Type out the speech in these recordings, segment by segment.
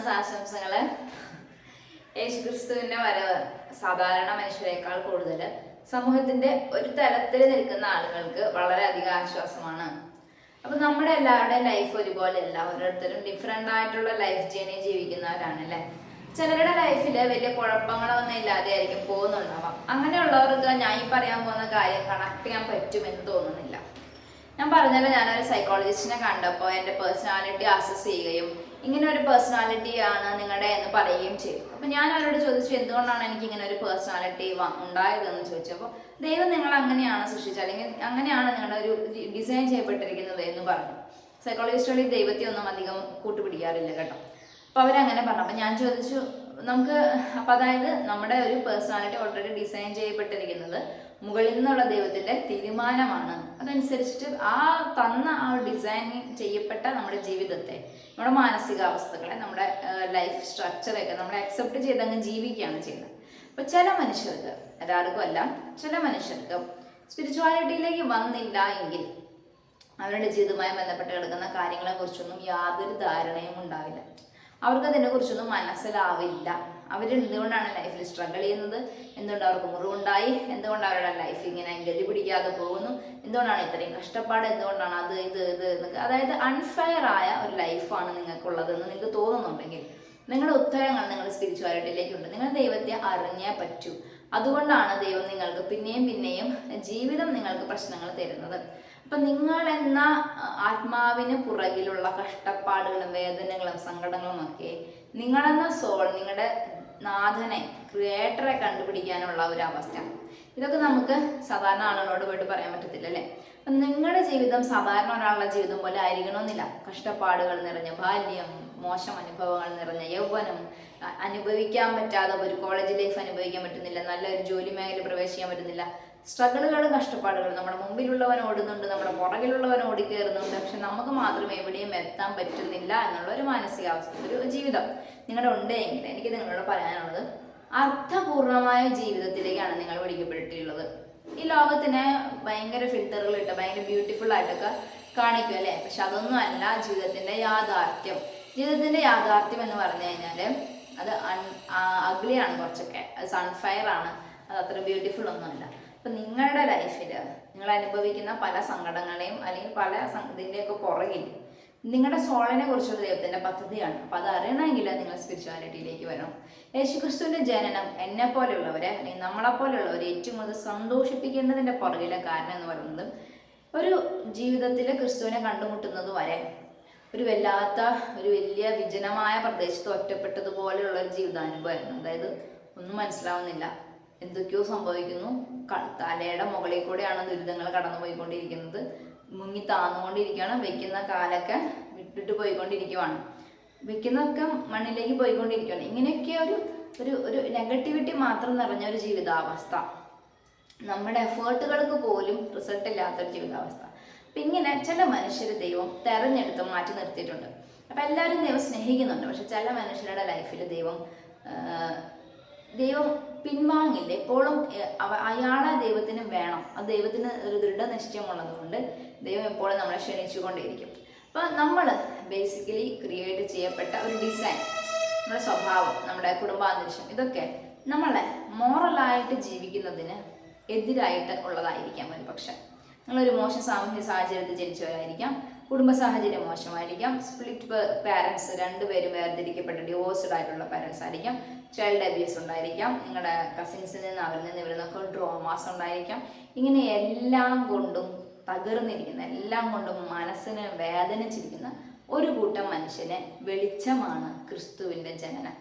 Christmas ആശംസകൾ. യേശുക്രിസ്തുവിന്റെ വരവ് സാധാരണ മനുഷ്യരെക്കാൾ കൂടുതൽ സമൂഹത്തിന്റെ ഒരു തലത്തിൽ നിൽക്കുന്ന ആളുകൾക്ക് വളരെ അധികം ആശ്വാസമാണ്. അപ്പൊ നമ്മുടെ എല്ലാവരുടെയും ലൈഫ് ഒരുപോലെയല്ല ഓരോരുത്തരും ഡിഫറെന്റ് ആയിട്ടുള്ള ലൈഫ് ജേണി ജീവിക്കുന്നവരാണ് അല്ലേ ചിലരുടെ ലൈഫിൽ വലിയ കുഴപ്പങ്ങളൊന്നും ഇല്ലാതെ ആയിരിക്കും പോകുന്നുണ്ടാവാം. അങ്ങനെയുള്ളവർക്ക് ഞാൻ ഈ പറയാൻ പോകുന്ന കാര്യം കണക്ട് ചെയ്യാൻ പറ്റുമെന്ന് തോന്നുന്നില്ല. ഞാൻ പറഞ്ഞല്ലോ ഞാനൊരു സൈക്കോളജിസ്റ്റിനെ കണ്ടപ്പോൾ എന്റെ പേഴ്സണാലിറ്റി അസസ് ചെയ്യുകയും ഇങ്ങനെ ഒരു പേഴ്സണാലിറ്റി ആണ് നിങ്ങളുടെ എന്ന് പറയുകയും ചെയ്തു. അപ്പൊ ഞാൻ അവരോട് ചോദിച്ചു എന്തുകൊണ്ടാണ് എനിക്ക് ഇങ്ങനെ ഒരു പേഴ്സണാലിറ്റി ഉണ്ടായതെന്ന് ചോദിച്ചു. ചോദിച്ചപ്പോൾ ദൈവം നിങ്ങൾ അങ്ങനെയാണ് സൃഷ്ടിച്ചത് അല്ലെങ്കിൽ അങ്ങനെയാണ് നിങ്ങളുടെ ഒരു ഡിസൈൻ ചെയ്യപ്പെട്ടിരിക്കുന്നത് എന്ന് പറഞ്ഞു. സൈക്കോളജിസ്റ്റുകളിൽ ദൈവത്തെ ഒന്നും അധികം കൂട്ടുപിടിക്കാറില്ല കേട്ടോ. അപ്പൊ അവരങ്ങനെ പറഞ്ഞു. അപ്പൊ ഞാൻ ചോദിച്ചു നമുക്ക് അപ്പൊ അതായത് നമ്മുടെ ഒരു പേഴ്സണാലിറ്റി ഓൾറെഡി ഡിസൈൻ ചെയ്യപ്പെട്ടിരിക്കുന്നത് മുകളിൽ നിന്നുള്ള ദൈവത്തിന്റെ തീരുമാനമാണ്. അതനുസരിച്ചിട്ട് ആ തന്ന ആ ഡിസൈൻ ചെയ്യപ്പെട്ട നമ്മുടെ ജീവിതത്തെ നമ്മുടെ മാനസികാവസ്ഥകളെ നമ്മുടെ ലൈഫ് സ്ട്രക്ചറൊക്കെ നമ്മൾ അക്സെപ്റ്റ് ചെയ്ത് അങ്ങ് ജീവിക്കുകയാണ് ചെയ്യുന്നത്. അപ്പൊ ചില മനുഷ്യർക്ക് എല്ലാവർക്കും അല്ല ചില മനുഷ്യർക്ക് സ്പിരിച്വാലിറ്റിയിലേക്ക് വന്നില്ല എങ്കിൽ അവരുടെ ജീവിതവുമായി ബന്ധപ്പെട്ട് കിടക്കുന്ന കാര്യങ്ങളെ കുറിച്ചൊന്നും യാതൊരു ധാരണയും ഉണ്ടാവില്ല. അവർക്ക് അതിനെ കുറിച്ചൊന്നും മനസ്സിലാവില്ല. അവർ എന്തുകൊണ്ടാണ് ലൈഫിൽ സ്ട്രഗിൾ ചെയ്യുന്നത്? എന്തുകൊണ്ട് അവർക്ക് മുറിവുണ്ടായി? എന്തുകൊണ്ട് അവരുടെ ലൈഫ് ഇങ്ങനെ ഗതി പിടിക്കാതെ പോകുന്നു? എന്തുകൊണ്ടാണ് ഇത്രയും കഷ്ടപ്പാട്? എന്തുകൊണ്ടാണ് അത് ഇത് ഇത് എന്നൊക്കെ. അതായത് അൺഫെയർ ആയ ഒരു ലൈഫാണ് നിങ്ങൾക്കുള്ളതെന്ന് നിങ്ങൾക്ക് തോന്നുന്നുണ്ടെങ്കിൽ നിങ്ങളുടെ ഉത്തരങ്ങൾ നിങ്ങളുടെ സ്പിരിച്വാലിറ്റിയിലേക്കുണ്ട് നിങ്ങൾ ദൈവത്തെ അറിഞ്ഞേ പറ്റൂ. അതുകൊണ്ടാണ് ദൈവം നിങ്ങൾക്ക് പിന്നെയും പിന്നെയും ജീവിതം നിങ്ങൾക്ക് പ്രശ്നങ്ങൾ തരുന്നത്. അപ്പൊ നിങ്ങൾ എന്ന ആത്മാവിന് പുറകിലുള്ള കഷ്ടപ്പാടുകളും വേദനകളും സങ്കടങ്ങളും ഒക്കെ നിങ്ങളെന്ന സോൾ നിങ്ങളുടെ നാഥനെ ക്രിയേറ്ററെ കണ്ടുപിടിക്കാനുള്ള ഒരു അവസ്ഥ. ഇതൊക്കെ നമുക്ക് സാധാരണ ആളുകളോട് പോയിട്ട് പറയാൻ പറ്റത്തില്ല അല്ലേ? അപ്പം നിങ്ങളുടെ ജീവിതം സാധാരണ ഒരാളുടെ ജീവിതം പോലെ ആയിരിക്കണമെന്നില്ല. കഷ്ടപ്പാടുകൾ നിറഞ്ഞ ബാല്യം മോശം അനുഭവങ്ങൾ നിറഞ്ഞ യൗവനം അനുഭവിക്കാൻ പറ്റാതെ ഒരു കോളേജ് ലൈഫ് അനുഭവിക്കാൻ പറ്റുന്നില്ല നല്ലൊരു ജോലി മേഖല പ്രവേശിക്കാൻ പറ്റുന്നില്ല സ്ട്രഗിളുകളും കഷ്ടപ്പാടുകളും. നമ്മുടെ മുമ്പിലുള്ളവൻ ഓടുന്നുണ്ട് നമ്മുടെ പുറകിലുള്ളവൻ ഓടിക്കയറുന്നുണ്ട് പക്ഷെ നമുക്ക് മാത്രം എവിടെയും എത്താൻ പറ്റുന്നില്ല എന്നുള്ള ഒരു മാനസികാവസ്ഥ ഒരു ജീവിതം നിങ്ങളുടെ ഉണ്ടെങ്കിൽ എനിക്ക് നിങ്ങളോട് പറയാനുള്ളത് അർത്ഥപൂർണമായ ജീവിതത്തിലേക്കാണ് നിങ്ങൾ വിളിക്കപ്പെട്ടിട്ടുള്ളത് ഈ ലോകത്തിന് ഭയങ്കര ഫിൽറ്ററുകൾ ഇട്ട് ഭയങ്കര ബ്യൂട്ടിഫുൾ ആയിട്ടൊക്കെ കാണിക്കും അല്ലേ? പക്ഷെ അതൊന്നും അല്ല ജീവിതത്തിന്റെ യാഥാർത്ഥ്യം. ജീവിതത്തിന്റെ യാഥാർത്ഥ്യം എന്ന് പറഞ്ഞു കഴിഞ്ഞാൽ അത് അഗ്ലിയാണ് കുറച്ചൊക്കെ. അത് സൺഫയർ ആണ്. അത് അത്ര ബ്യൂട്ടിഫുൾ ഒന്നുമല്ല. അപ്പൊ നിങ്ങളുടെ ലൈഫിൽ നിങ്ങൾ അനുഭവിക്കുന്ന പല സങ്കടങ്ങളെയും അല്ലെങ്കിൽ പല ഇതിന്റെയൊക്കെ പുറകിൽ നിങ്ങളുടെ സോളിനെ കുറിച്ചുള്ള ദൈവത്തിന്റെ പദ്ധതിയാണ്. അപ്പൊ അത് അറിയണമെങ്കിൽ നിങ്ങൾ സ്പിരിച്വാലിറ്റിയിലേക്ക് വരണം. യേശുക്രിസ്തുവിന്റെ ജനനം എന്നെ പോലെയുള്ളവരെ അല്ലെങ്കിൽ നമ്മളെ പോലെയുള്ളവരെ ഏറ്റവും കൂടുതൽ സന്തോഷിപ്പിക്കേണ്ടതിന്റെ പുറകിലെ കാരണം എന്ന് പറയുന്നത് ഒരു ജീവിതത്തിൽ ക്രിസ്തുവിനെ കണ്ടുമുട്ടുന്നത് വരെ ഒരു വല്ലാത്ത ഒരു വലിയ വിജനമായ പ്രദേശത്ത് ഒറ്റപ്പെട്ടതുപോലെയുള്ള ഒരു ജീവിതാനുഭവമായിരുന്നു. അതായത് ഒന്നും മനസ്സിലാവുന്നില്ല. എന്തൊക്കെയോ സംഭവിക്കുന്നു. തലയുടെ മുകളിൽ കൂടെയാണ് ദുരിതങ്ങൾ കടന്നു പോയിക്കൊണ്ടിരിക്കുന്നത് മുങ്ങി താന്നുകൊണ്ടിരിക്കുകയാണ്. വെക്കുന്ന കാലൊക്കെ വിട്ടിട്ട് പോയിക്കൊണ്ടിരിക്കുവാണ്. വെക്കുന്നൊക്കെ മണ്ണിലേക്ക് പോയിക്കൊണ്ടിരിക്കുകയാണ് ഇങ്ങനെയൊക്കെ ഒരു ഒരു ഒരു നെഗറ്റിവിറ്റി മാത്രം നിറഞ്ഞ ഒരു ജീവിതാവസ്ഥ. നമ്മുടെ എഫേർട്ടുകൾക്ക് പോലും റിസൾട്ട് ഇല്ലാത്തൊരു ജീവിതാവസ്ഥ. അപ്പൊ ഇങ്ങനെ ചില മനുഷ്യർ ദൈവം തെരഞ്ഞെടുത്ത് മാറ്റി നിർത്തിയിട്ടുണ്ട്. അപ്പൊ എല്ലാവരും ദൈവം സ്നേഹിക്കുന്നുണ്ട്. പക്ഷെ ചില മനുഷ്യരുടെ ലൈഫിൽ ദൈവം ദൈവം പിൻവാങ്ങില്ല. എപ്പോഴും അയാള ദൈവത്തിന് വേണം. ആ ദൈവത്തിന് ഒരു ദൃഢനിശ്ചയമുള്ളത് കൊണ്ട് ദൈവം എപ്പോഴും നമ്മളെ ക്ഷണിച്ചുകൊണ്ടേയിരിക്കും. അപ്പൊ നമ്മൾ ബേസിക്കലി ക്രിയേറ്റ് ചെയ്യപ്പെട്ട ഒരു ഡിസൈൻ നമ്മുടെ സ്വഭാവം നമ്മുടെ കുടുംബാന്തരീക്ഷം ഇതൊക്കെ നമ്മളെ മോറലായിട്ട് ജീവിക്കുന്നതിന് എതിരായിട്ട് ഉള്ളതായിരിക്കാം ഒരു പക്ഷെ. നിങ്ങളൊരു മോശം സാമൂഹ്യ സാഹചര്യത്തിൽ ജനിച്ചവരായിരിക്കാം. കുടുംബ സാഹചര്യം മോശമായിരിക്കാം. സ്പ്ലിറ്റ് പാരൻസ് രണ്ടുപേരും വേർതിരിക്കപ്പെട്ട ഡിവോഴ്സ്ഡ് ആയിട്ടുള്ള പാരൻസ് ആയിരിക്കാം. ചൈൽഡ് അബ്യൂസ് ഉണ്ടായിരിക്കാം. നിങ്ങളുടെ കസിൻസിൽ നിന്ന് അവരിൽ നിന്ന് വരുന്നൊക്കെ ഡ്രോമാസ് ഉണ്ടായിരിക്കാം. ഇങ്ങനെ എല്ലാം കൊണ്ടും തകർന്നിരിക്കുന്ന എല്ലാം കൊണ്ടും മനസ്സിനെ വേദനിച്ചിരിക്കുന്ന ഒരു കൂട്ടം മനുഷ്യനെ വെളിച്ചമാണ് ക്രിസ്തുവിന്റെ ജനനം.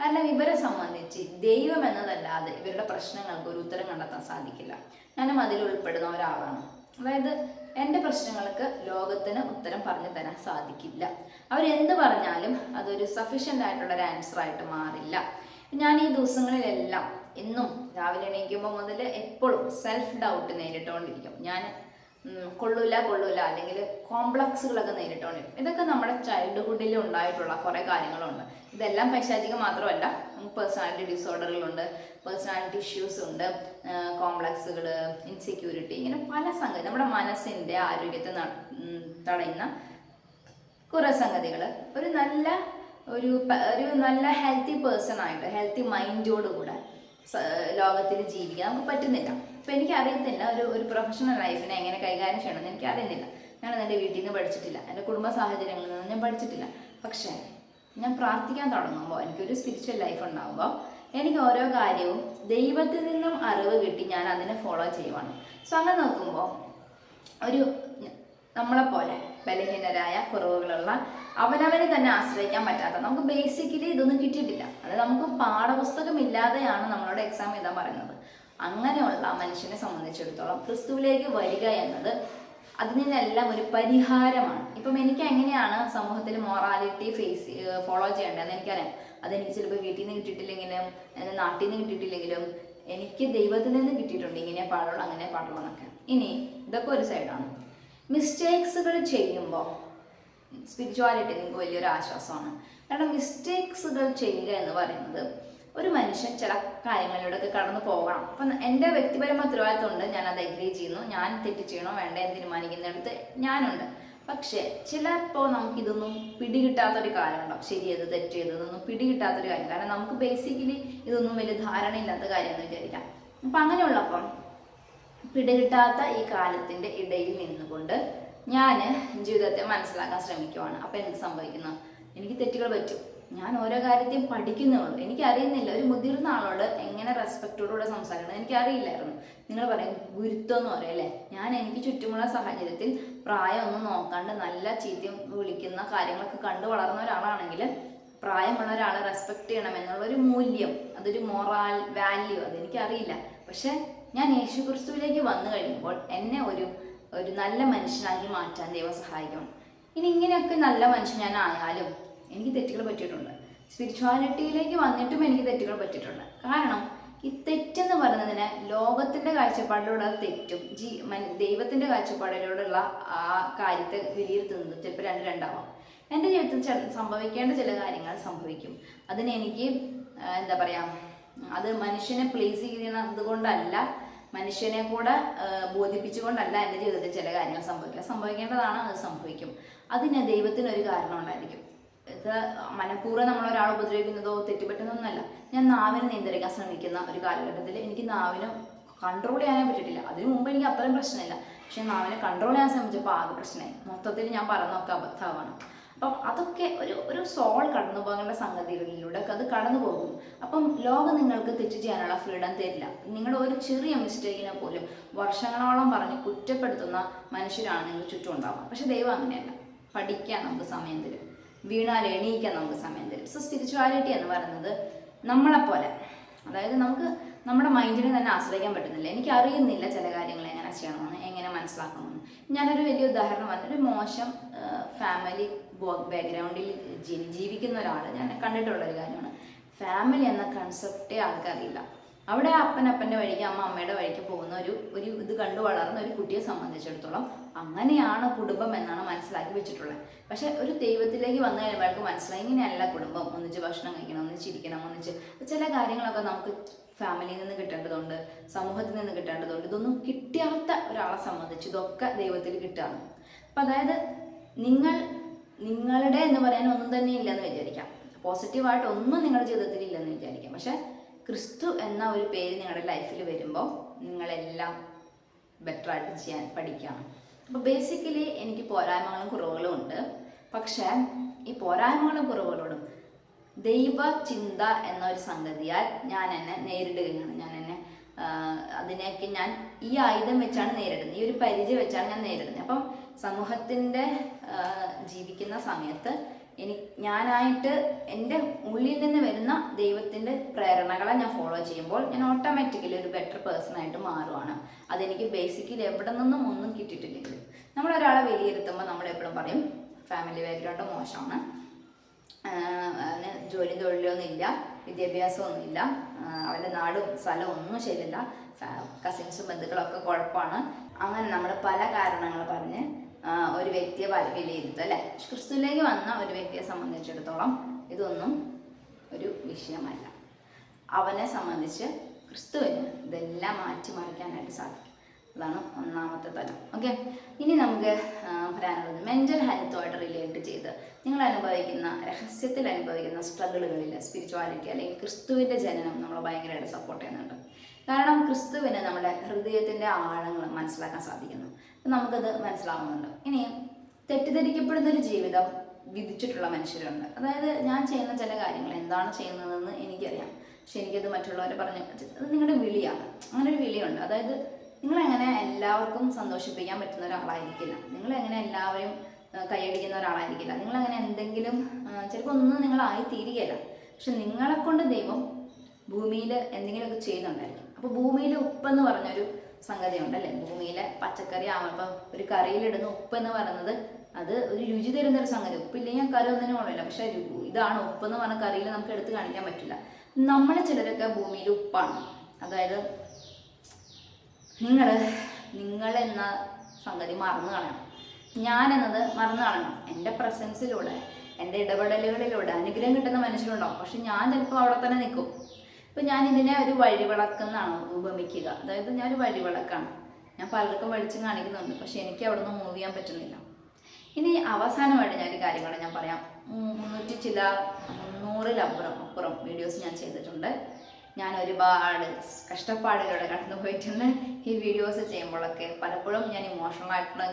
കാരണം ഇവരെ സംബന്ധിച്ച് ദൈവം എന്നതല്ലാതെ ഇവരുടെ പ്രശ്നങ്ങൾക്ക് ഒരു ഉത്തരം കണ്ടെത്താൻ സാധിക്കില്ല. ഞാനും അതിൽ ഉൾപ്പെടുന്ന ഒരാളാണ്. അതായത് എന്റെ പ്രശ്നങ്ങൾക്ക് ലോകത്തിന് ഉത്തരം പറഞ്ഞു തരാൻ സാധിക്കില്ല. അവരെന്ത് പറഞ്ഞാലും അതൊരു സഫീഷ്യന്റ് ആയിട്ടുള്ള ഒരു ആൻസർ ആയിട്ട് മാറില്ല. ഞാൻ ഈ ദിവസങ്ങളിലെല്ലാം എന്നും രാവിലെ എണീക്കുമ്പോൾ മുതൽ എപ്പോഴും സെൽഫ് ഡൗട്ട് നേരിട്ടുകൊണ്ടിരിക്കും ഞാൻ കൊള്ളൂല കൊള്ളൂല. അല്ലെങ്കിൽ കോംപ്ലക്സുകളൊക്കെ നേരിട്ടുകൊണ്ടിരിക്കും ഇതൊക്കെ നമ്മുടെ ചൈൽഡ്ഹുഡിൽ ഉണ്ടായിട്ടുള്ള കുറേ കാര്യങ്ങളുണ്ട്. ഇതെല്ലാം പൈശാചികം മാത്രമല്ല നമുക്ക് പേഴ്സണാലിറ്റി ഡിസോർഡറുകളുണ്ട് പേഴ്സണാലിറ്റി ഇഷ്യൂസ് ഉണ്ട് കോംപ്ലക്സുകൾ ഇൻസെക്യൂരിറ്റി ഇങ്ങനെ പല സംഗതി നമ്മുടെ മനസ്സിന്റെ ആരോഗ്യത്തെ തടയുന്ന കുറേ സംഗതികൾ ഒരു നല്ല ഒരു ഒരു നല്ല ഹെൽത്തി പേഴ്സൺ ആയിട്ട് ഹെൽത്തി മൈൻഡോടുകൂടെ ലോകത്തിൽ ജീവിക്കാൻ നമുക്ക് പറ്റുന്നില്ല. ഇപ്പം എനിക്ക് ഒരു ഒരു പ്രൊഫഷണൽ ലൈഫിനെ എങ്ങനെ കൈകാര്യം ചെയ്യണമെന്ന്. എനിക്ക് അറിയുന്നില്ല ഞാൻ എന്റെ വീട്ടിൽ നിന്ന് പഠിച്ചിട്ടില്ല. എന്റെ കുടുംബ സാഹചര്യങ്ങളിൽ നിന്ന് ഞാൻ പഠിച്ചിട്ടില്ല. പക്ഷേ ഞാൻ പ്രാർത്ഥിക്കാൻ തുടങ്ങുമ്പോൾ എനിക്കൊരു സ്പിരിച്വൽ ലൈഫ് ഉണ്ടാകുമ്പോൾ എനിക്ക് ഓരോ കാര്യവും ദൈവത്തിൽ നിന്നും അറിവ് കിട്ടി ഞാൻ അതിനെ ഫോളോ ചെയ്യുവാണ്. സോ അങ്ങനെ നോക്കുമ്പോൾ ഒരു നമ്മളെപ്പോലെ ബലഹീനരായ കുറവുകളുള്ള അവനവനെ തന്നെ ആശ്രയിക്കാൻ പറ്റാത്ത നമുക്ക് ബേസിക്കലി ഇതൊന്നും കിട്ടിയിട്ടില്ല. അത് നമുക്ക് പാഠപുസ്തകം ഇല്ലാതെയാണ് നമ്മളോട് എക്സാം എഴുതാൻ പറയുന്നത്. അങ്ങനെയുള്ള മനുഷ്യനെ സംബന്ധിച്ചിടത്തോളം ക്രിസ്തുവിലേക്ക് വരിക എന്നത് അതിനെല്ലാം ഒരു പരിഹാരമാണ്. ഇപ്പം എനിക്ക് എങ്ങനെയാണ് സമൂഹത്തിൽ മൊറാലിറ്റി ഫേസ് ഫോളോ ചെയ്യേണ്ടതെന്ന് എനിക്കറിയാം. അതെനിക്ക് ചിലപ്പോൾ വീട്ടിൽ നിന്ന് കിട്ടിയിട്ടില്ലെങ്കിലും എന്റെ നാട്ടിൽ നിന്ന് കിട്ടിയിട്ടില്ലെങ്കിലും എനിക്ക് ദൈവത്തിൽ നിന്ന് കിട്ടിയിട്ടുണ്ട്. ഇങ്ങനെ പാടുള്ളൂ അങ്ങനെ പാടുള്ളൂ എന്നൊക്കെ. ഇനി ഇതൊക്കെ ഒരു സൈഡാണ് മിസ്റ്റേക്സുകൾ ചെയ്യുമ്പോൾ സ്പിരിച്വാലിറ്റി നിങ്ങൾക്ക് വലിയൊരു ആശ്വാസമാണ്. കാരണം മിസ്റ്റേക്സുകൾ ചെയ്യുക എന്ന് പറയുന്നത് ഒരു മനുഷ്യൻ ചില കാര്യങ്ങളിലൂടെയൊക്കെ കടന്നു പോകണം. അപ്പം എന്റെ വ്യക്തിപരമായ ഉത്തരവാദിത്തമുണ്ട്. ഞാൻ അത് അഗ്രി ചെയ്യുന്നു. ഞാൻ തെറ്റ് ചെയ്യണോ വേണ്ട എന്ന് തീരുമാനിക്കുന്നിടത്ത് ഞാനുണ്ട്. പക്ഷേ ചിലപ്പോൾ നമുക്കിതൊന്നും പിടികിട്ടാത്തൊരു ശരി ഏത് തെറ്റ് ചെയ്തതൊന്നും പിടികിട്ടാത്തൊരു കാര്യം. കാരണം നമുക്ക് ബേസിക്കലി ഇതൊന്നും വലിയ ധാരണയില്ലാത്ത കാര്യമെന്ന് വിചാരിക്കാം. അപ്പം അങ്ങനെയുള്ളപ്പം പിടികിട്ടാത്ത ഈ കാലത്തിന്റെ ഇടയിൽ നിന്നുകൊണ്ട് ഞാൻ ജീവിതത്തെ മനസ്സിലാക്കാൻ ശ്രമിക്കുവാണ്. അപ്പം എന്ത് സംഭവിക്കുന്നു? എനിക്ക് തെറ്റുകൾ പറ്റും. ഞാൻ ഓരോ കാര്യത്തെയും പഠിക്കുന്നുള്ളൂ എനിക്കറിയുന്നില്ല. ഒരു മുതിർന്ന ആളോട് എങ്ങനെ റെസ്പെക്റ്റോടുകൂടെ സംസാരിക്കണം? എനിക്കറിയില്ലായിരുന്നു. നിങ്ങൾ പറയും ഗുരുത്വം എന്ന് പറയും അല്ലേ? ഞാൻ എനിക്ക് ചുറ്റുമുള്ള സാഹചര്യത്തിൽ പ്രായമൊന്നും നോക്കാണ്ട് നല്ല ചീത്തയും വിളിക്കുന്ന കാര്യങ്ങളൊക്കെ കണ്ടു വളർന്ന ഒരാളാണെങ്കിൽ പ്രായമുള്ള ഒരാളെ റെസ്പെക്ട് ചെയ്യണം എന്നുള്ള ഒരു മൂല്യം അതൊരു മൊറാൽ വാല്യൂ അതെനിക്കറിയില്ല പക്ഷെ ഞാൻ യേശു ക്രിസ്തുവിലേക്ക് വന്നു കഴിയുമ്പോൾ എന്നെ ഒരു ഒരു നല്ല മനുഷ്യനാക്കി മാറ്റാൻ ദൈവം സഹായിക്കണം ഇനി ഇങ്ങനെയൊക്കെ നല്ല മനുഷ്യൻ ഞാൻ ആയാലും എനിക്ക് തെറ്റുകൾ പറ്റിയിട്ടുണ്ട്. സ്പിരിച്വാലിറ്റിയിലേക്ക് വന്നിട്ടും എനിക്ക് തെറ്റുകൾ പറ്റിയിട്ടുണ്ട്. കാരണം ഈ തെറ്റെന്ന് പറയുന്നതിന് ലോകത്തിന്റെ കാഴ്ചപ്പാടിലൂടെ അത് തെറ്റും. ജീ ദൈവത്തിന്റെ കാഴ്ചപ്പാടിലൂടെയുള്ള ആ കാര്യത്തെ വിലയിരുത്തുന്നത് ചിലപ്പോൾ രണ്ട് രണ്ടാവാം. എന്റെ ജീവിതത്തിൽ സംഭവിക്കേണ്ട ചില കാര്യങ്ങൾ സംഭവിക്കും. അതിന് എനിക്ക് എന്താ പറയുക അത് മനുഷ്യനെ പ്ലേസ് ചെയ്യുന്നത് കൊണ്ടല്ല മനുഷ്യനെ കൂടെ ബോധിപ്പിച്ചുകൊണ്ടല്ല എന്റെ ജീവിതത്തിൽ ചില കാര്യങ്ങൾ സംഭവിക്കുക. സംഭവിക്കേണ്ടതാണ് അത് സംഭവിക്കും. അതിന് ദൈവത്തിനൊരു കാരണം ഉണ്ടായിരിക്കും. ഇത് മനഃപൂർവം ഒരാളെ ഉപദ്രവിക്കുന്നതോ തെറ്റുപറ്റുന്നതൊന്നുമല്ല. ഞാൻ നാവിനെ നിയന്ത്രിക്കാൻ ശ്രമിക്കുന്ന ഒരു കാലഘട്ടത്തിൽ എനിക്ക് നാവിനെ കൺട്രോൾ ചെയ്യാനേ പറ്റിയിട്ടില്ല. അതിനു മുമ്പ് എനിക്ക് അത്രയും പ്രശ്നമില്ല. പക്ഷെ നാവിനെ കൺട്രോൾ ചെയ്യാൻ ശ്രമിച്ചപ്പോൾ ആകെ പ്രശ്നമായി. മൊത്തത്തിൽ ഞാൻ പറഞ്ഞൊക്കെ അബദ്ധമാണ്. അപ്പം അതൊക്കെ ഒരു ഒരു സോൾ കടന്നു പോകേണ്ട സംഗതികളിലൂടെ അത് കടന്നു പോകും അപ്പം ലോകം നിങ്ങൾക്ക് തെറ്റ് ചെയ്യാനുള്ള ഫ്രീഡം തരില്ല. നിങ്ങളുടെ ഒരു ചെറിയ മിസ്റ്റേക്കിനെ പോലും വർഷങ്ങളോളം പറഞ്ഞ് കുറ്റപ്പെടുത്തുന്ന മനുഷ്യരാണ് നിങ്ങൾ ചുറ്റും ഉണ്ടാവുക. പക്ഷെ ദൈവം അങ്ങനെയല്ല. പഠിക്കാൻ നമുക്ക് സമയം തരും. വീണാൽ എണീക്കാൻ നമുക്ക് സമയം തരും. സോ സ്പിരിച്വാലിറ്റി എന്ന് പറയുന്നത് നമ്മളെപ്പോലെ. അതായത് നമുക്ക് നമ്മുടെ മൈൻഡിനെ തന്നെ ആശ്രയിക്കാൻ പറ്റുന്നില്ല. എനിക്ക് അറിയുന്നില്ല ചില കാര്യങ്ങൾ എങ്ങനെ ചെയ്യണമെന്ന് എങ്ങനെ മനസ്സിലാക്കണമെന്ന്. ഞാനൊരു വലിയ ഉദാഹരണം പറഞ്ഞു. ഒരു മോശം ഫാമിലി ബാക്ക്ഗ്രൗണ്ടിൽ ജീവിക്കുന്ന ഒരാൾ ഞാൻ കണ്ടിട്ടുള്ള ഒരു കാര്യമാണ്. ഫാമിലി എന്ന കൺസെപ്റ്റേ ആൾക്കറിയില്ല. അവിടെ അപ്പൻ അപ്പന്റെ വഴിക്ക് അമ്മ അമ്മയുടെ വഴിക്ക് പോകുന്ന ഒരു ഒരു ഇത് കണ്ടു വളർന്ന ഒരു കുട്ടിയെ സംബന്ധിച്ചിടത്തോളം അങ്ങനെയാണ് കുടുംബം എന്നാണ് മനസ്സിലാക്കി വെച്ചിട്ടുള്ളത്. പക്ഷെ ഒരു ദൈവത്തിലേക്ക് വന്നു കഴിയുമ്പോൾ അയാൾക്ക് മനസ്സിലായി ഇങ്ങനെയല്ല കുടുംബം. ഒന്നിച്ച് ഭക്ഷണം കഴിക്കണം ഒന്നിച്ച് ഇരിക്കണം ഒന്നിച്ച് ചില കാര്യങ്ങളൊക്കെ നമുക്ക് ഫാമിലിയിൽ നിന്ന് കിട്ടേണ്ടതുണ്ട് സമൂഹത്തിൽ നിന്ന് കിട്ടേണ്ടതുണ്ട്. ഇതൊന്നും കിട്ടാത്ത ഒരാളെ സംബന്ധിച്ച് ഇതൊക്കെ ദൈവത്തിൽ കിട്ടുകയാണ്. അപ്പം അതായത് നിങ്ങൾ നിങ്ങളുടെ എന്ന് പറയാൻ ഒന്നും തന്നെ ഇല്ലെന്ന് വിചാരിക്കാം. പോസിറ്റീവായിട്ട് ഒന്നും നിങ്ങളുടെ ജീവിതത്തിൽ ഇല്ലെന്ന് വിചാരിക്കാം. പക്ഷെ ക്രിസ്തു എന്ന ഒരു പേര് നിങ്ങളുടെ ലൈഫിൽ വരുമ്പോൾ നിങ്ങളെല്ലാം ബെറ്ററായിട്ട് ചെയ്യാൻ പഠിക്കണം. അപ്പോൾ ബേസിക്കലി എനിക്ക് പോരായ്മകളും കുറവുകളും ഉണ്ട്. പക്ഷേ ഈ പോരായ്മകളും കുറവുകളോടും ദൈവ ചിന്ത എന്ന ഒരു സംഗതിയാൽ ഞാൻ എന്നെ നേരിടുകയാണ്. ഞാൻ എന്നെ അതിനെയൊക്കെ ഞാൻ ഈ ആയുധം വെച്ചാണ് നേരിടുന്നത്. ഈ ഒരു പരിചയം വെച്ചാണ് ഞാൻ നേരിടുന്നത്. അപ്പം സമൂഹത്തിന്റെ ജീവിക്കുന്ന സമയത്ത് എനി ഞാനായിട്ട് എന്റെ ഉള്ളിൽ നിന്ന് വരുന്ന ദൈവത്തിന്റെ പ്രേരണകളെ ഞാൻ ഫോളോ ചെയ്യുമ്പോൾ ഞാൻ ഓട്ടോമാറ്റിക്കലി ഒരു ബെറ്റർ പേഴ്സൺ ആയിട്ട് മാറുവാണ്. അതെനിക്ക് ബേസിക്കലി എവിടെ നിന്നും ഒന്നും കിട്ടിയിട്ടില്ലെങ്കിൽ നമ്മളൊരാളെ വിലയിരുത്തുമ്പോൾ നമ്മൾ എപ്പോഴും പറയും ഫാമിലി ബാക്ക്ഗ്രൗണ്ട് മോശമാണ്. ജോലി തൊഴിലൊന്നും ഇല്ല വിദ്യാഭ്യാസമൊന്നും ഇല്ല അവന്റെ നാടും സ്ഥലവും ഒന്നും ശരിയല്ല കസിൻസും ബന്ധുക്കളൊക്കെ കുഴപ്പമാണ്. അങ്ങനെ നമ്മൾ പല കാരണങ്ങൾ പറഞ്ഞ് ഒരു വ്യക്തിയെ വല- വിലയിരുത്തും അല്ലെ? ക്രിസ്തുവിലേക്ക് വന്ന ഒരു വ്യക്തിയെ സംബന്ധിച്ചിടത്തോളം ഇതൊന്നും ഒരു വിഷയമല്ല. അവനെ സംബന്ധിച്ച് ക്രിസ്തുവിന് ഇതെല്ലാം മാറ്റിമറിക്കാനായിട്ട് സാധിക്കും. അതാണ് ഒന്നാമത്തെ തലം. ഓക്കെ ഇനി നമുക്ക് പറയാനുള്ളത് മെന്റൽ ഹെൽത്തുമായിട്ട് റിലേറ്റ് ചെയ്ത് നിങ്ങൾ അനുഭവിക്കുന്ന രഹസ്യത്തിൽ അനുഭവിക്കുന്ന സ്ട്രഗിളുകളിൽ സ്പിരിച്വാലിറ്റി അല്ലെങ്കിൽ ക്രിസ്തുവിന്റെ ജനനം നമ്മളെ ഭയങ്കരമായിട്ട് സപ്പോർട്ട് ചെയ്യുന്നുണ്ട്. കാരണം ക്രിസ്തുവിന് നമ്മുടെ ഹൃദയത്തിന്റെ ആഴങ്ങൾ മനസ്സിലാക്കാൻ സാധിക്കുന്നു. നമുക്കത് മനസ്സിലാവുന്നുണ്ട്. ഇനി തെറ്റിദ്ധരിക്കപ്പെടുന്ന ഒരു ജീവിതം വിധിച്ചിട്ടുള്ള മനുഷ്യരുണ്ട്. അതായത് ഞാൻ ചെയ്യുന്ന ചില കാര്യങ്ങൾ എന്താണ് ചെയ്യുന്നതെന്ന് എനിക്കറിയാം. പക്ഷെ എനിക്കത് മറ്റുള്ളവരെ പറഞ്ഞ് അത് നിങ്ങളുടെ വിളിയാണ്. അങ്ങനെ ഒരു വിളിയുണ്ട്. അതായത് നിങ്ങളെങ്ങനെ എല്ലാവർക്കും സന്തോഷിപ്പിക്കാൻ പറ്റുന്ന ഒരാളായിരിക്കില്ല. നിങ്ങളെങ്ങനെ എല്ലാവരും കൈയടിക്കുന്ന ഒരാളായിരിക്കില്ല. നിങ്ങളങ്ങനെ എന്തെങ്കിലും ചിലപ്പോൾ ഒന്നും നിങ്ങളായി തീരുകയില്ല. പക്ഷെ നിങ്ങളെ കൊണ്ട് ദൈവം ഭൂമിയിൽ എന്തെങ്കിലുമൊക്കെ ചെയ്യുന്നുണ്ടായിരിക്കും. അപ്പോൾ ഭൂമിയിൽ ഉപ്പെന്ന് പറഞ്ഞൊരു സംഗതി ഉണ്ടല്ലേ ഭൂമിയിലെ പച്ചക്കറി ആവുമ്പോൾ ഒരു കറിയിലിടുന്ന ഉപ്പ് എന്ന് പറയുന്നത് അത് ഒരു രുചി തരുന്ന ഒരു സംഗതി. ഉപ്പില്ലെങ്കിൽ കറി ഒന്നിനും കൊള്ളില്ല പക്ഷെ ഇതാണ് ഉപ്പ് എന്ന് പറഞ്ഞ കറിയിൽ നമുക്ക് എടുത്ത് കാണിക്കാൻ പറ്റില്ല. നമ്മൾ ചിലരൊക്കെ ഭൂമിയിൽ ഉപ്പാണ്. അതായത് നിങ്ങൾ നിങ്ങൾ എന്ന സംഗതി മറന്നു കളയണം. ഞാൻ എന്നത് മറന്നു കളയണം. എന്റെ പ്രസൻസിലൂടെ എന്റെ ഇടപെടലുകളിലൂടെ അനുഗ്രഹം കിട്ടുന്ന മനുഷ്യരുണ്ടാവും പക്ഷെ ഞാൻ ചിലപ്പോൾ അവിടെ തന്നെ നിൽക്കും. ഇപ്പം ഞാൻ ഇതിനെ ഒരു വഴിവിളക്കെന്നാണ് ഉപമിക്കുക. അതായത് ഞാൻ ഒരു വഴിവിളക്കാണ്. ഞാൻ പലർക്കും വെളിച്ചം കാണിക്കുന്നുണ്ട് പക്ഷെ എനിക്ക് അവിടെ നിന്ന് മൂവ് ചെയ്യാൻ പറ്റുന്നില്ല. ഇനി അവസാനമായിട്ട് ഞാൻ ഒരു കാര്യം കൂടെ ഞാൻ പറയാം. മുന്നൂറ്റി ചില മുന്നൂറിലപ്പുറം അപ്പുറം വീഡിയോസ് ഞാൻ ചെയ്തിട്ടുണ്ട്. ഞാൻ ഒരുപാട് കഷ്ടപ്പാടുകളുടെ കടന്നു പോയിട്ടുണ്ട് ഈ വീഡിയോസ് ചെയ്യുമ്പോഴൊക്കെ പലപ്പോഴും ഞാൻ ഇമോഷണൽ ആയിട്ടുള്ള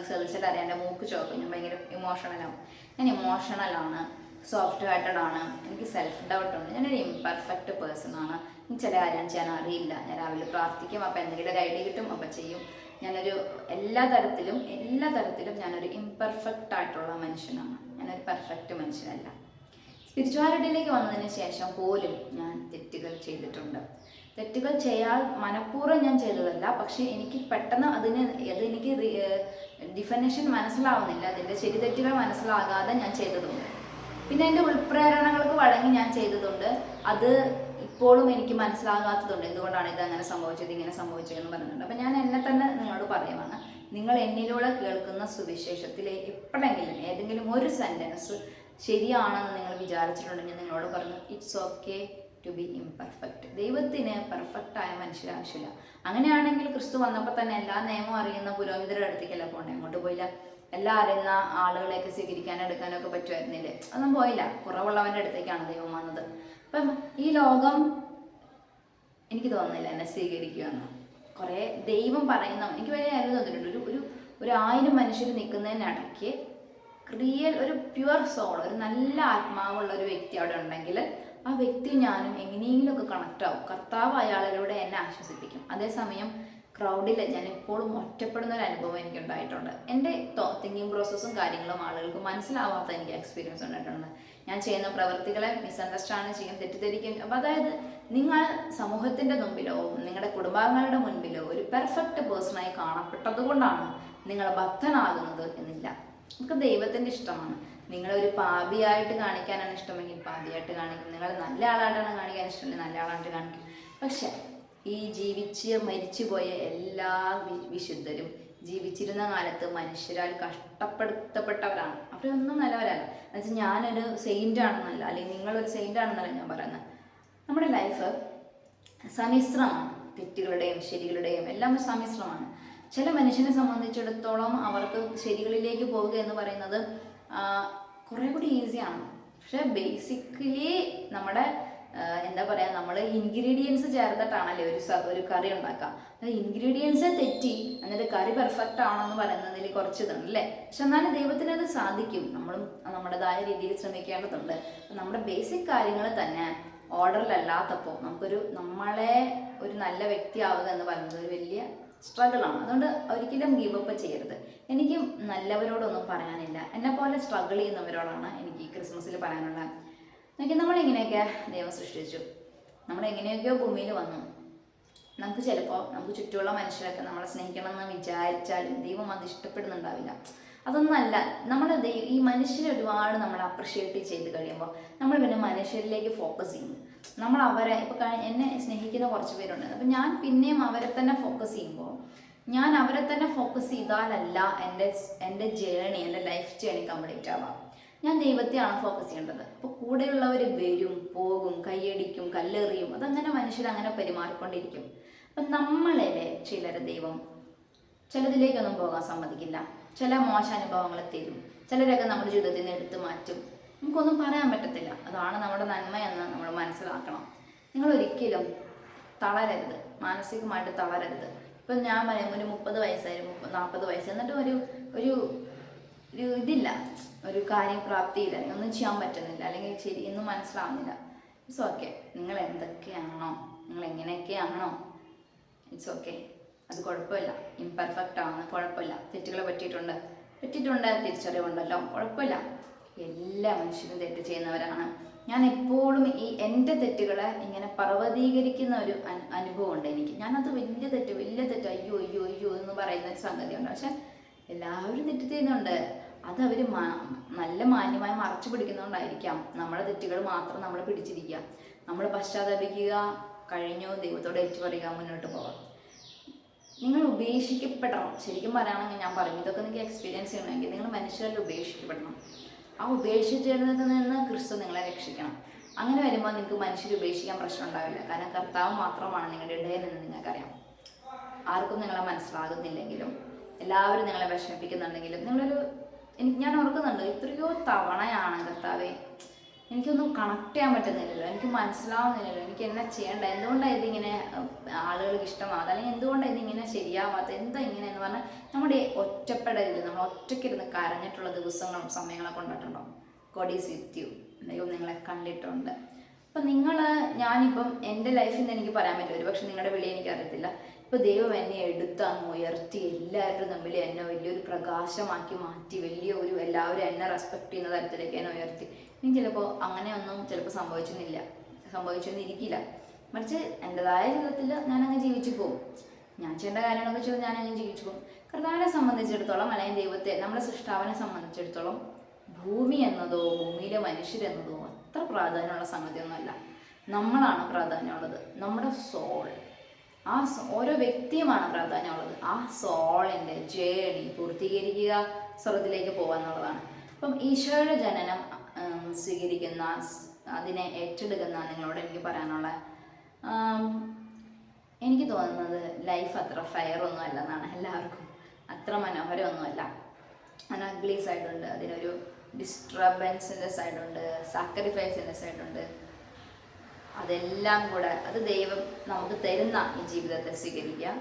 അറിയാം എന്റെ മൂക്ക് ചോക്കും ഞാൻ ഭയങ്കര ഇമോഷണലാവും ഞാൻ ഇമോഷണലാണ് സോഫ്റ്റ് ഹാർട്ടഡ് ആണ്. എനിക്ക് സെൽഫ് ഡൗട്ട് ഉണ്ട്. ഞാനൊരു ഇംപെർഫെക്റ്റ് പേഴ്സൺ ആണ്. എനിക്ക് ചില കാര്യം ചെയ്യാൻ അറിയില്ല. ഞാൻ രാവിലെ പ്രാർത്ഥിക്കും അപ്പോൾ എന്തെങ്കിലും ഒരു ഐഡിയ കിട്ടും അപ്പോൾ ചെയ്യും. ഞാനൊരു എല്ലാ തരത്തിലും എല്ലാ തരത്തിലും ഞാനൊരു ഇംപെർഫെക്റ്റ് ആയിട്ടുള്ള മനുഷ്യനാണ്. ഞാനൊരു പെർഫെക്റ്റ് മനുഷ്യനല്ല. സ്പിരിച്വാലിറ്റിയിലേക്ക് വന്നതിന് ശേഷം പോലും ഞാൻ തെറ്റുകൾ ചെയ്തിട്ടുണ്ട്. തെറ്റുകൾ ചെയ്യാൻ മനഃപൂർവം ഞാൻ ചെയ്തതല്ല. പക്ഷേ എനിക്ക് പെട്ടെന്ന് അതിന് അത് എനിക്ക് ഡിഫനേഷൻ മനസ്സിലാവുന്നില്ല. അതിന്റെ ശരി തെറ്റുകൾ മനസ്സിലാകാതെ ഞാൻ ചെയ്തതുണ്ട്. പിന്നെ എന്റെ ഉൾപ്രേരണകൾക്ക് വഴങ്ങി ഞാൻ ചെയ്തതുണ്ട്. അത് ഇപ്പോഴും എനിക്ക് മനസ്സിലാകാത്തതുണ്ട്. എന്തുകൊണ്ടാണ് ഇത് അങ്ങനെ സംഭവിച്ചത് ഇങ്ങനെ സംഭവിച്ചത് എന്ന് പറയുന്നുണ്ട്. അപ്പം ഞാൻ എന്നെ തന്നെ നിങ്ങളോട് പറയുവാണ്. നിങ്ങൾ എന്നിലൂടെ കേൾക്കുന്ന സുവിശേഷത്തിലെ എപ്പോഴെങ്കിലും ഏതെങ്കിലും ഒരു സെന്റൻസ് ശരിയാണെന്ന് നിങ്ങൾ വിചാരിച്ചിട്ടുണ്ടെങ്കിൽ നിങ്ങളോട് പറഞ്ഞു it's okay to be imperfect ദൈവത്തിന് പെർഫെക്റ്റ് ആയ മനുഷ്യർ ആവശ്യമില്ല. അങ്ങനെയാണെങ്കിൽ ക്രിസ്തു വന്നപ്പോൾ തന്നെ എല്ലാ നിയമവും അറിയുന്ന പുരോഹിതരുടെ അടുത്തേക്കല്ല പോകണ്ടേ? അങ്ങോട്ട് പോയില്ല? എല്ലാ അറിയുന്ന ആളുകളെയൊക്കെ സ്വീകരിക്കാനും എടുക്കാനൊക്കെ പറ്റുമായിരുന്നില്ലേ? അതൊന്നും പോയില്ല. കുറവുള്ളവന്റെ അടുത്തേക്കാണ് ദൈവം വന്നത്. അപ്പം ഈ ലോകം എനിക്ക് തോന്നുന്നില്ല എന്നെ സ്വീകരിക്കുമെന്ന്. കുറേ ദൈവം പറയുന്ന എനിക്ക് വലിയ കാര്യം തോന്നിയിട്ടുണ്ട്. ഒരു ഒരു ആയിരം മനുഷ്യർ നിൽക്കുന്നതിനിടയ്ക്ക് റിയൽ ഒരു പ്യുവർ സോൾ ഒരു നല്ല ആത്മാവുള്ള ഒരു വ്യക്തി അവിടെ ഉണ്ടെങ്കിൽ ആ വ്യക്തി ഞാനും എങ്ങനെയെങ്കിലുമൊക്കെ കണക്റ്റ് ആവും. കർത്താവ് അയാളിലൂടെ എന്നെ ആശ്വസിപ്പിക്കും. അതേസമയം ക്രൗഡിൽ ഞാൻ എപ്പോഴും ഒറ്റപ്പെടുന്ന ഒരു അനുഭവം എനിക്ക് ഉണ്ടായിട്ടുണ്ട് എന്റെ തിങ്കിങ് പ്രോസസ്സും കാര്യങ്ങളും ആളുകൾക്ക് മനസ്സിലാവാത്ത എനിക്ക് എക്സ്പീരിയൻസ് ഉണ്ടായിട്ടുണ്ട് ഞാൻ ചെയ്യുന്ന പ്രവൃത്തികളെ മിസ്അണ്ടർസ്റ്റാൻഡ് ചെയ്യും തെറ്റിദ്ധരിക്കും. അപ്പം അതായത് നിങ്ങൾ സമൂഹത്തിന്റെ മുമ്പിലോ നിങ്ങളുടെ കുടുംബാംഗങ്ങളുടെ മുൻപിലോ ഒരു പെർഫെക്റ്റ് പേഴ്സണായി കാണപ്പെട്ടതുകൊണ്ടാണ് നിങ്ങൾ ഭക്തനാകുന്നത് എന്നില്ല. നമുക്ക് ദൈവത്തിന്റെ ഇഷ്ടമാണ്. നിങ്ങളെ ഒരു പാപിയായിട്ട് കാണിക്കാനാണ് ഇഷ്ടമെങ്കിൽ പാപിയായിട്ട് കാണിക്കും. നിങ്ങൾ നല്ല ആളായിട്ടാണ് കാണിക്കാൻ ഇഷ്ടമെങ്കിൽ നല്ല ആളായിട്ട് കാണിക്കും. പക്ഷെ ഈ ജീവിച്ച് മരിച്ചു പോയ എല്ലാ വിശുദ്ധരും ജീവിച്ചിരുന്ന കാലത്ത് മനുഷ്യരാൽ കഷ്ടപ്പെടുത്തപ്പെട്ടവരാണ്. അവരൊന്നും നല്ലവരല്ല. എന്നുവെച്ചാൽ ഞാനൊരു സെയിന്റ് ആണെന്നല്ല അല്ലെങ്കിൽ നിങ്ങളൊരു സെയിന്റ് ആണെന്നല്ല ഞാൻ പറയുന്നത്. നമ്മുടെ ലൈഫ് സമ്മിശ്രമാണ്. തെറ്റുകളുടെയും ശരികളുടെയും എല്ലാം സമ്മിശ്രമാണ്. ചില മനുഷ്യനെ സംബന്ധിച്ചിടത്തോളം അവർക്ക് ശരികളിലേക്ക് പോവുക എന്ന് പറയുന്നത് കുറേ കൂടി ഈസിയാണ് പക്ഷെ ബേസിക്കലി നമ്മുടെ എന്താ പറയുക നമ്മൾ ഇൻഗ്രീഡിയൻസ് ചേർത്തിട്ടാണല്ലേ ഒരു ഒരു കറി ഉണ്ടാക്കുക. ഇൻഗ്രീഡിയൻസ് തെറ്റി എന്നിട്ട് കറി പെർഫെക്റ്റ് ആണെന്ന് പറയുന്നതിൽ കുറച്ച് ഇതുണ്ട് അല്ലേ? പക്ഷെ എന്നാലും ദൈവത്തിന് അത് സാധിക്കും. നമ്മളും നമ്മുടേതായ രീതിയിൽ ശ്രമിക്കേണ്ടതുണ്ട്. നമ്മുടെ ബേസിക് കാര്യങ്ങൾ തന്നെ ഓർഡറിലല്ലാത്തപ്പോൾ നമുക്കൊരു നമ്മളെ ഒരു നല്ല വ്യക്തിയാവുക എന്ന് പറയുന്നത് ഒരു വലിയ സ്ട്രഗിളാണ് അതുകൊണ്ട് ഒരിക്കലും ഗീവ് അപ്പ് ചെയ്യരുത്. എനിക്ക് നല്ലവരോടൊന്നും പറയാനില്ല. എന്നെ പോലെ സ്ട്രഗിൾ ചെയ്യുന്നവരോടാണ് എനിക്ക് ഈ ക്രിസ്മസിൽ പറയാനുള്ളത്. നോക്കി നമ്മളെങ്ങനെയൊക്കെ ദൈവം സൃഷ്ടിച്ചു? നമ്മളെങ്ങനെയൊക്കെയോ ഭൂമിയിൽ വന്നു. നമുക്ക് ചിലപ്പോൾ നമുക്ക് ചുറ്റുമുള്ള മനുഷ്യരൊക്കെ നമ്മളെ സ്നേഹിക്കണം എന്ന് വിചാരിച്ചാലും ദൈവം അത് ഇഷ്ടപ്പെടുന്നുണ്ടാവില്ല. അതൊന്നല്ല നമ്മൾ ഈ മനുഷ്യരെ ഒരുപാട് നമ്മൾ അപ്രിഷ്യേറ്റ് ചെയ്ത് കഴിയുമ്പോൾ നമ്മൾ പിന്നെ മനുഷ്യരിലേക്ക് ഫോക്കസ് ചെയ്യും നമ്മൾ അവരെ ഇപ്പോൾ എന്നെ സ്നേഹിക്കുന്ന കുറച്ച് പേരുണ്ട്. അപ്പം ഞാൻ പിന്നെയും അവരെ തന്നെ ഫോക്കസ് ചെയ്യുമ്പോൾ ഞാൻ അവരെ തന്നെ ഫോക്കസ് ചെയ്താലല്ല എന്റെ എന്റെ ജേണി എന്റെ ലൈഫ് ജേണി കംപ്ലീറ്റ് ആവാം ഞാൻ ദൈവത്തെയാണ് ഫോക്കസ് ചെയ്യേണ്ടത്. അപ്പോൾ കൂടെയുള്ളവർ വരും പോകും കൈയടിക്കും കല്ലെറിയും. അതങ്ങനെ മനുഷ്യർ അങ്ങനെ പെരുമാറിക്കൊണ്ടിരിക്കും. അപ്പം നമ്മളെ ചിലരെ ദൈവം ചിലതിലേക്കൊന്നും പോകാൻ സമ്മതിക്കില്ല. ചില മോശ അനുഭവങ്ങൾ തരും. ചിലരൊക്കെ നമ്മുടെ ജീവിതത്തിൽ നിന്ന് എടുത്തു മാറ്റും. നമുക്കൊന്നും പറയാൻ പറ്റത്തില്ല. അതാണ് നമ്മുടെ നന്മയെന്ന് നമ്മൾ മനസ്സിലാക്കണം. നിങ്ങൾ ഒരിക്കലും തളരരുത്. മാനസികമായിട്ട് തളരരുത്. ഇപ്പം ഞാൻ പറയുമ്പോൾ ഒരു മുപ്പത് വയസ്സായാലും നാൽപ്പത് വയസ്സ് എന്നിട്ട് ഒരു ഒരു ഒരു ഇതില്ല. ഒരു കാര്യപ്രാപ്തിയില്ല. പ്രാപ്തിയില്ല ഒന്നും ചെയ്യാൻ പറ്റുന്നില്ല. അല്ലെങ്കിൽ ശരി ഒന്നും മനസ്സിലാവുന്നില്ല. ഇറ്റ്സ് ഓക്കെ നിങ്ങൾ എന്തൊക്കെയാണോ? നിങ്ങൾ എങ്ങനെയൊക്കെയാണോ? ഇറ്റ്സ് ഓക്കെ അത് കുഴപ്പമില്ല. ഇംപെർഫെക്റ്റ് ആണ് കുഴപ്പമില്ല. തെറ്റുകൾ പറ്റിയിട്ടുണ്ട്. പറ്റിയിട്ടുണ്ട് തിരിച്ചറിവുണ്ടല്ലോ. കുഴപ്പമില്ല. എല്ലാ മനുഷ്യരും തെറ്റ് ചെയ്യുന്നവരാണ്. ഞാൻ എപ്പോഴും ഈ എന്റെ തെറ്റുകളെ ഇങ്ങനെ പർവതീകരിക്കുന്ന ഒരു അനുഭവം ഉണ്ട് എനിക്ക്. ഞാനത് വലിയ തെറ്റ് വലിയ തെറ്റ് അയ്യോ അയ്യോ അയ്യോ എന്ന് പറയുന്ന ഒരു സംഗതിയുണ്ട്. പക്ഷെ എല്ലാവരും തെറ്റ് ചെയ്യുന്നുണ്ട്. അത് അവർ നല്ല മാന്യമായി മറച്ചു പിടിക്കുന്നതുകൊണ്ടായിരിക്കാം. നമ്മുടെ തെറ്റുകൾ മാത്രം നമ്മൾ പിടിച്ചിരിക്കുക. നമ്മൾ പശ്ചാത്തപിക്കുക കഴിഞ്ഞു. ദൈവത്തോട് ഏറ്റു പറയുക മുന്നോട്ട് പോകാം നിങ്ങൾ ഉപേക്ഷിക്കപ്പെടണം. ശരിക്കും പറയുകയാണെങ്കിൽ ഞാൻ പറയും ഇതൊക്കെ നിങ്ങൾക്ക് എക്സ്പീരിയൻസ് ചെയ്യണമെങ്കിൽ നിങ്ങൾ മനുഷ്യരിൽ ഉപേക്ഷിക്കപ്പെടണം. ആ ഉപേക്ഷിച്ചിരുന്നതിൽ നിന്ന് ക്രിസ്തു നിങ്ങളെ രക്ഷിക്കണം. അങ്ങനെ വരുമ്പോൾ നിങ്ങൾക്ക് മനുഷ്യരെ ഉപേക്ഷിക്കാൻ പ്രശ്നം ഉണ്ടാവില്ല. കാരണം കർത്താവ് മാത്രമാണ് നിങ്ങളുടെ ഇടയിൽ നിന്ന് നിങ്ങൾക്കറിയാം. ആർക്കും നിങ്ങളെ മനസ്സിലാകുന്നില്ലെങ്കിലും എല്ലാവരും നിങ്ങളെ വിഷമിപ്പിക്കുന്നുണ്ടെങ്കിലും നിങ്ങളൊരു എനിക്ക് ഞാൻ ഓർക്കുന്നുണ്ട് എത്രയോ തവണയാണ് കർത്താവെ എനിക്കൊന്നും കണക്ട് ചെയ്യാൻ പറ്റുന്നില്ലല്ലോ. എനിക്ക് മനസ്സിലാവുന്നില്ലല്ലോ. എനിക്ക് എന്നാ ചെയ്യേണ്ട എന്തുകൊണ്ടാണ് ഇതിങ്ങനെ ആളുകൾക്ക് ഇഷ്ടമാകാതെ അല്ലെങ്കിൽ എന്തുകൊണ്ടാണ് ഇതിങ്ങനെ ശരിയാവാത്ത എന്താ ഇങ്ങനെ എന്ന് പറഞ്ഞാൽ നമ്മുടെ ഒറ്റപ്പെടലിൽ നമ്മൾ ഒറ്റയ്ക്കിരുന്ന് കരഞ്ഞിട്ടുള്ള ദിവസങ്ങളും സമയങ്ങളൊക്കെ കൊണ്ടിട്ടുണ്ടോ? ഗോഡ് ഈസ് വിത്ത് യു ദൈവം നിങ്ങളെ കണ്ടിട്ടുണ്ട്. അപ്പം നിങ്ങൾ ഞാനിപ്പം എന്റെ ലൈഫിൽ നിന്ന് എനിക്ക് പറയാൻ പറ്റില്ല. ഒരു പക്ഷെ നിങ്ങളുടെ വിളി എനിക്ക് അറിയത്തില്ല ഇപ്പം ദൈവം എന്നെ എടുത്ത് അങ്ങ് ഉയർത്തി എല്ലാവരുടെ മുമ്പിൽ എന്നെ വലിയൊരു പ്രകാശമാക്കി മാറ്റി വലിയ ഒരു എല്ലാവരും എന്നെ റെസ്പെക്ട് ചെയ്യുന്ന തരത്തിലേക്ക് എന്നെ ഉയർത്തി. ഇനി ചിലപ്പോൾ അങ്ങനെയൊന്നും ചിലപ്പോൾ സംഭവിച്ചെന്നില്ല സംഭവിച്ചെന്നിരിക്കില്ല മറിച്ച് എന്റെതായ ജീവിതത്തിൽ ഞാനങ്ങ് ജീവിച്ചു പോകും. ഞാൻ ചെയ്യേണ്ട കാര്യങ്ങളൊക്കെ ചെയ്ത് ഞാനങ്ങ് ജീവിച്ചു പോകും. കർത്താവിനെ സംബന്ധിച്ചിടത്തോളം അല്ലെങ്കിൽ ദൈവത്തെ നമ്മുടെ സൃഷ്ടാവിനെ സംബന്ധിച്ചിടത്തോളം ഭൂമി എന്നതോ ഭൂമിയിലെ മനുഷ്യരെന്നതോ അത്ര പ്രാധാന്യമുള്ള സംഗതിയൊന്നുമല്ല. നമ്മളാണ് പ്രാധാന്യമുള്ളത്. നമ്മുടെ സോൾ. ആ ഓരോ വ്യക്തിയുമാണ് പ്രാധാന്യമുള്ളത്. ആ സോളിന്റെ ജേണി പൂർത്തീകരിക്കുക സ്വർഗത്തിലേക്ക് പോകുക എന്നുള്ളതാണ്. അപ്പം ഈശോയുടെ ജനനം സ്വീകരിക്കുന്ന അതിനെ ഏറ്റെടുക്കുന്ന നിങ്ങളോട് എനിക്ക് പറയാനുള്ള എനിക്ക് തോന്നുന്നത് ലൈഫ് അത്ര ഫയർ ഒന്നും അല്ലെന്നാണ് എല്ലാവർക്കും. അത്ര മനോഹരമൊന്നുമല്ല. അതിന് അഗ്ലി സൈഡുണ്ട് അതിനൊരു ഡിസ്റ്റർബൻസിന്റെ സൈഡുണ്ട് സാക്രിഫൈസിന്റെ സൈഡുണ്ട് അതെല്ലാം കൂടെ അത് ദൈവം നമുക്ക് തരുന്ന ഈ ജീവിതത്തെ സ്വീകരിക്കുക.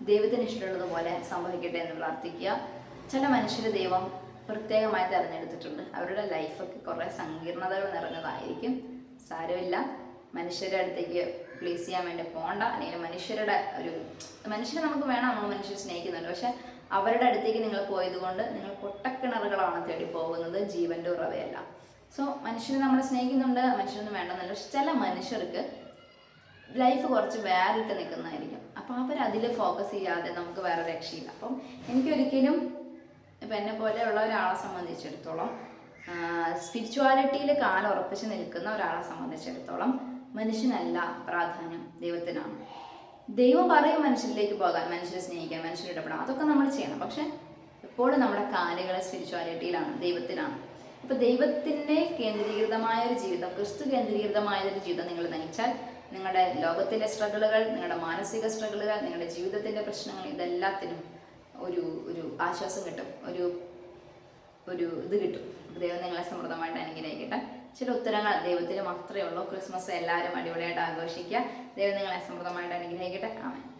ദൈവത്തിന് ഇഷ്ടമുള്ളതുപോലെ സംഭവിക്കട്ടെ എന്ന് പ്രാർത്ഥിക്കുക. ചില മനുഷ്യർ ദൈവം പ്രത്യേകമായി തിരഞ്ഞെടുത്തിട്ടുണ്ട്. അവരുടെ ലൈഫൊക്കെ കുറേ സങ്കീർണതകൾ നിറഞ്ഞതായിരിക്കും. സാരമില്ല. മനുഷ്യരുടെ അടുത്തേക്ക് പ്ലീസ് ചെയ്യാൻ വേണ്ടി പോകണ്ട അല്ലെങ്കിൽ മനുഷ്യരുടെ ഒരു മനുഷ്യരെ നമുക്ക് വേണം നമ്മൾ മനുഷ്യരെ സ്നേഹിക്കുന്നുണ്ട്. പക്ഷെ അവരുടെ അടുത്തേക്ക് നിങ്ങൾ പോയത് കൊണ്ട് നിങ്ങൾ പൊട്ടക്കിണറുകളാണ് തേടി പോകുന്നത് ജീവന്റെ ഉറവയല്ല. സോ മനുഷ്യരെ നമ്മളെ സ്നേഹിക്കുന്നുണ്ട്. മനുഷ്യരൊന്നും വേണ്ടെന്നല്ല. പക്ഷെ ചില മനുഷ്യർക്ക് ലൈഫ് കുറച്ച് വേറിട്ട് നിൽക്കുന്നതായിരിക്കും. അപ്പോൾ അവർ അതിൽ ഫോക്കസ് ചെയ്യാതെ നമുക്ക് വേറെ രക്ഷയില്ല. അപ്പം എനിക്കൊരിക്കലും ഇപ്പം എന്നെ പോലെയുള്ള ഒരാളെ സംബന്ധിച്ചിടത്തോളം സ്പിരിച്വാലിറ്റിയിൽ കാലുറപ്പിച്ച് നിൽക്കുന്ന ഒരാളെ സംബന്ധിച്ചിടത്തോളം മനുഷ്യനല്ല പ്രാധാന്യം ദൈവത്തിനാണ്. ദൈവം പറയും മനുഷ്യരിലേക്ക് പോകാൻ മനുഷ്യരെ സ്നേഹിക്കാൻ മനുഷ്യരെ ഇടപെടാം അതൊക്കെ നമ്മൾ ചെയ്യണം. പക്ഷെ എപ്പോഴും നമ്മുടെ കാലുകളെ സ്പിരിച്വാലിറ്റിയിലാണ് ദൈവത്തിലാണ് അപ്പോൾ ദൈവത്തിന്റെ കേന്ദ്രീകൃതമായ ഒരു ജീവിതം ക്രിസ്തു കേന്ദ്രീകൃതമായ ഒരു ജീവിതം നിങ്ങൾ നയിച്ചാൽ നിങ്ങളുടെ ലോകത്തിലെ സ്ട്രഗിളുകൾ നിങ്ങളുടെ മാനസിക സ്ട്രഗിളുകൾ നിങ്ങളുടെ ജീവിതത്തിന്റെ പ്രശ്നങ്ങൾ ഇതെല്ലാത്തിനും ഒരു ഒരു ആശ്വാസം കിട്ടും. ഒരു ഒരു ഇത് കിട്ടും. ദൈവം നിങ്ങളെ സമൃദ്ധമായിട്ട് അനുഗ്രഹിക്കട്ടെ. ചില ഉത്തരങ്ങൾ ദൈവത്തിന് മാത്രമേ ഉള്ളൂ. ക്രിസ്മസ് എല്ലാവരും അടിപൊളിയായിട്ട് ആഘോഷിക്കുക. ദൈവം നിങ്ങളെ സമൃദ്ധമായിട്ട് അനുഗ്രഹിക്കട്ടെ. ആമേ